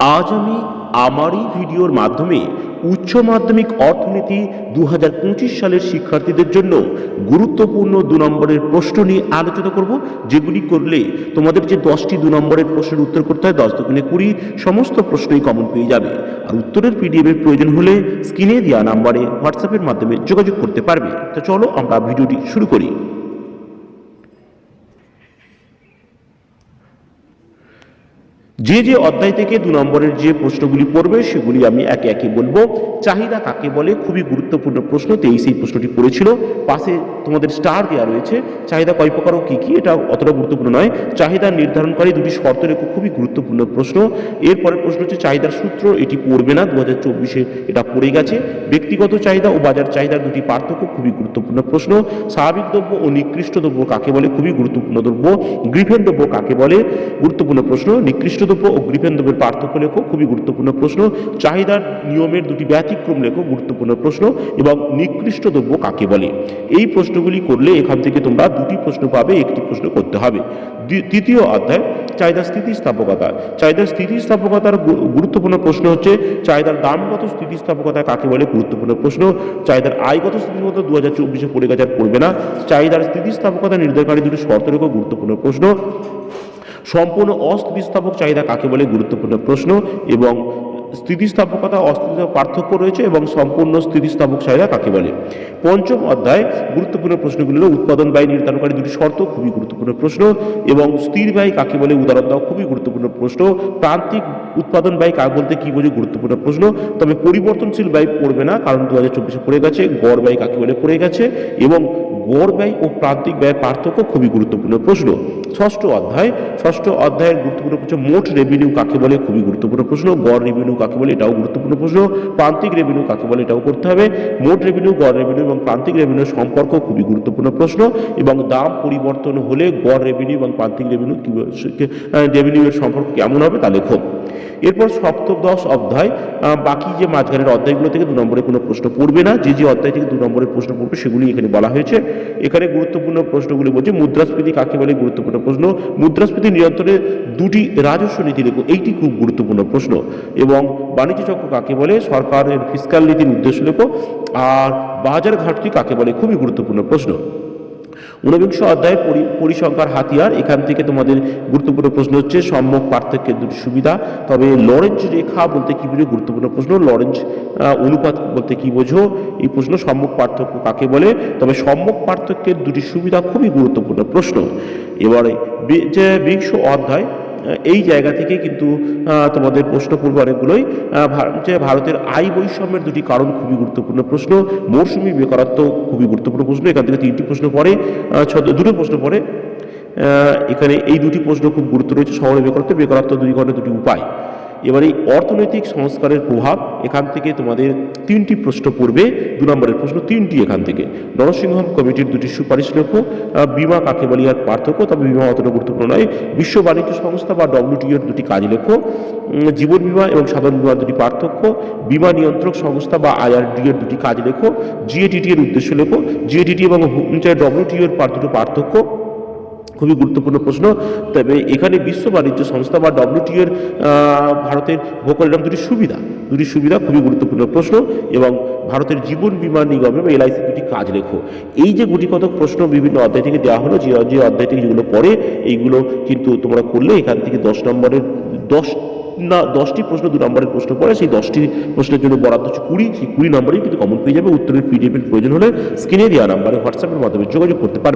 আজ আমি আমার এই ভিডিওর মাধ্যমে উচ্চ মাধ্যমিক অর্থনীতি দু হাজার পঁচিশ সালের শিক্ষার্থীদের জন্য গুরুত্বপূর্ণ দু নম্বরের প্রশ্ন নিয়ে আলোচনা করব, যেগুলি করলে তোমাদের যে দশটি দু নম্বরের প্রশ্নের উত্তর করতে হয়, দশ দুগুণে কুড়ি, সমস্ত প্রশ্নই কমন পেয়ে যাবে। আর উত্তরের পিডিএফের প্রয়োজন হলে স্ক্রিনে দেওয়া নাম্বারে হোয়াটসঅ্যাপের মাধ্যমে যোগাযোগ করতে পারবে। তো চলো আমরা ভিডিওটি শুরু করি। যে যে অধ্যায় থেকে দু নম্বরের যে প্রশ্নগুলি পড়বে, সেগুলি আমি একে একে বলব। চাহিদা কাকে বলে? খুবই গুরুত্বপূর্ণ প্রশ্ন তেইশ এই প্রশ্নটি পড়েছিল। পাশে তোমাদের স্টার দেওয়া রয়েছে। চাহিদা কয় প্রকার ও কী কী? এটা অতটা গুরুত্বপূর্ণ নয়। চাহিদা নির্ধারণকারী দুটি শর্ত রেখে খুবই গুরুত্বপূর্ণ প্রশ্ন। এরপরের প্রশ্ন হচ্ছে, চাহিদার সূত্র এটি পড়বে না দু হাজার চব্বিশে এটা পড়ে গেছে। ব্যক্তিগত চাহিদা ও বাজার চাহিদার দুটি পার্থক্য খুবই গুরুত্বপূর্ণ প্রশ্ন। স্বাভাবিক দ্রব্য ও নিকৃষ্ট দ্রব্য কাকে বলে? খুবই গুরুত্বপূর্ণ দ্রব্য। গ্রিফেন দ্রব্য কাকে বলে? গুরুত্বপূর্ণ প্রশ্ন, নিকৃষ্ট দ্রব্য ও গ্রিফেন দ্রব্যের পার্থক্য লেখো, খুবই গুরুত্বপূর্ণ প্রশ্ন। চাহিদার নিয়মের দুটি ব্যতিক্রম লেখো, গুরুত্বপূর্ণ প্রশ্ন এবং নিকৃষ্ট দ্রব্য কাকে বলে? এই প্রশ্নগুলি করলে এখান থেকে তোমরা দুটি প্রশ্ন পাবে, একটি প্রশ্ন করতে হবে। তৃতীয় অধ্যায়, চাহিদার স্থিতিস্থাপকতা। চাহিদার স্থিতিস্থাপকতার গুরুত্বপূর্ণ প্রশ্ন হচ্ছে, চাহিদার দামগত স্থিতিস্থাপকতা কাকে বলে? গুরুত্বপূর্ণ প্রশ্ন। চাহিদার আয়গত স্থিতিস্থাপকতা দু হাজার চব্বিশে পড়ে গেছে, আর পড়বে না। চাহিদার স্থিতিস্থাপকতা নির্ধারণকারী দুটি শর্ত রেখে গুরুত্বপূর্ণ প্রশ্ন। সম্পূর্ণ অস্থিতিস্থাপক চাহিদা কাকে বলে? গুরুত্বপূর্ণ প্রশ্ন এবং স্থিতিস্থাপকতা অস্থিতির পার্থক্য রয়েছে এবং সম্পূর্ণ স্থিতিস্থাপক চাহিদা কাকে বলে? পঞ্চম অধ্যায়, গুরুত্বপূর্ণ প্রশ্নগুলি উৎপাদন ব্যয় নির্ধারণকারী দুটি শর্ত, খুবই গুরুত্বপূর্ণ প্রশ্ন এবং স্থির ব্যয় কাকে বলে? উদাহরণ দেওয়া খুবই গুরুত্বপূর্ণ প্রশ্ন। প্রান্তিক উৎপাদন ব্যয় কাকে বলতে কী বোঝে? গুরুত্বপূর্ণ প্রশ্ন। তবে পরিবর্তনশীল ব্যয় পড়বে না, কারণ দু হাজার চব্বিশে পড়ে গেছে, গড় ব্যয় কাকে বলে? পড়ে গেছে এবং গড় ব্যয় ও প্রান্তিক ব্যয়ের পার্থক্য খুবই গুরুত্বপূর্ণ প্রশ্ন। ষষ্ঠ অধ্যায়। ষষ্ঠ অধ্যায়ের গুরুত্বপূর্ণ প্রশ্ন, মোট রেভিনিউ কাকে বলে? খুবই গুরুত্বপূর্ণ প্রশ্ন। গড় রেভিনিউ কাকে বলে? এটাও গুরুত্বপূর্ণ প্রশ্ন। প্রান্তিক রেভিনিউ কাকে বলে? এটাও করতে হবে। মোট রেভিনিউ গড় রেভিনিউ এবং প্রান্তিক রেভিনিউর সম্পর্ক খুবই গুরুত্বপূর্ণ প্রশ্ন এবং দাম পরিবর্তন হলে গড় রেভিনিউ এবং প্রান্তিক রেভিনিউ রেভিনিউয়ের সম্পর্ক কেমন হবে তা লেখো। এরপর সপ্তদশ অধ্যায়। বাকি যে মাঝখানের অধ্যায়গুলো থেকে দু নম্বরে কোনো প্রশ্ন পড়বে না। যে যে অধ্যায় থেকে দু নম্বরের প্রশ্ন পড়বে সেগুলি এখানে বলা হয়েছে। এখানে গুরুত্বপূর্ণ প্রশ্নগুলি বলছে, মুদ্রাস্ফীতি কাকে বলে? গুরুত্বপূর্ণ প্রশ্ন। মুদ্রাস্ফীতি নিয়ন্ত্রণে দুটি রাজস্ব নীতি লেখো এইটি খুব গুরুত্বপূর্ণ প্রশ্ন। এবং বাণিজ্য চক্র কাকে বলে? সরকারের ফিসকাল নীতির উদ্দেশ্য লেখো আর বাজার ঘাটতি কাকে বলে? খুবই গুরুত্বপূর্ণ প্রশ্ন। ঊনবিংশ অধ্যায়ের পরিসংখ্যার হাতিয়ার। এখান থেকে তোমাদের গুরুত্বপূর্ণ প্রশ্ন হচ্ছে, সম্যক পার্থক্যের দুটি সুবিধা। তবে লরেঞ্জ রেখা বলতে কি বুঝো? গুরুত্বপূর্ণ প্রশ্ন। লরেঞ্জ অনুপাত বলতে কি বোঝো? এই প্রশ্ন সম্যক পার্থক্য কাকে বলে? তবে সম্যক পার্থক্যের দুটি সুবিধা খুবই গুরুত্বপূর্ণ প্রশ্ন। এবারে যে বিংশ অধ্যায় এই জায়গা থেকে কিন্তু তোমাদের প্রশ্ন পূর্ব অনেকগুলোই যে ভারতের আয় বৈষম্যের দুটি কারণ খুবই গুরুত্বপূর্ণ প্রশ্ন, মৌসুমি বেকারত্ব খুবই গুরুত্বপূর্ণ প্রশ্ন, এখান থেকে তিনটি প্রশ্ন পড়ে দুটো প্রশ্ন পড়ে এখানে এই দুটি প্রশ্ন খুব গুরুত্ব রয়েছে, শহরে বেকারত্ব বেকারত্ব দুই ঘণ্টা দুটি উপায়। এবার এই অর্থনৈতিক সংস্কারের প্রভাব এখান থেকে তোমাদের তিনটি প্রশ্ন পড়বে, দু নম্বরের প্রশ্ন তিনটি এখান থেকে। নরসিংহম কমিটির দুটি সুপারিশ লেখো বিমা কাকে বলি আর পার্থক্য, তবে বিমা অতটা গুরুত্বপূর্ণ নয়। বিশ্ব বাণিজ্য সংস্থা বা ডব্লিউটিও এর দুটি কাজ লেখো। জীবন বিমা এবং সাধারণ বিমার দুটি পার্থক্য, বিমা নিয়ন্ত্রক সংস্থা বা আইআরডি এর দুটি কাজ লেখো। জিএটিটি এর উদ্দেশ্য লেখো। জিএটিটি এবং ডব্লিউটিও এর পার- দুটো পার্থক্য। খুবই গুরুত্বপূর্ণ প্রশ্ন। তবে এখানে বিশ্ব বাণিজ্য সংস্থা বা ডব্লিউটি এর ভারতের ভোকাল এরকম দুটি সুবিধা। দুটি সুবিধা খুবই গুরুত্বপূর্ণ প্রশ্ন এবং ভারতের জীবন বীমা নিগমে বা এলআইসি দুটি কাজ লেখো এই যে গুটিকতক প্রশ্ন বিভিন্ন অধ্যায় থেকে দেওয়া হলো, যে যে অধ্যায় থেকে যেগুলো পড়ে, এইগুলো কিন্তু তোমরা করলে এখান থেকে দশ নম্বরের দশ না, দশটি প্রশ্ন দু নম্বরের প্রশ্ন পড়ে, সেই দশটি প্রশ্নের জন্য বরাদ্দ হচ্ছে কুড়ি। সেই কুড়ি নম্বরেই কিন্তু কমন পেয়ে যাবে, উত্তরের পিডিএফের প্রয়োজন হলে স্ক্রিনে দেওয়া নাম্বারে হোয়াটসঅ্যাপের মাধ্যমে যোগাযোগ করতে পারবে।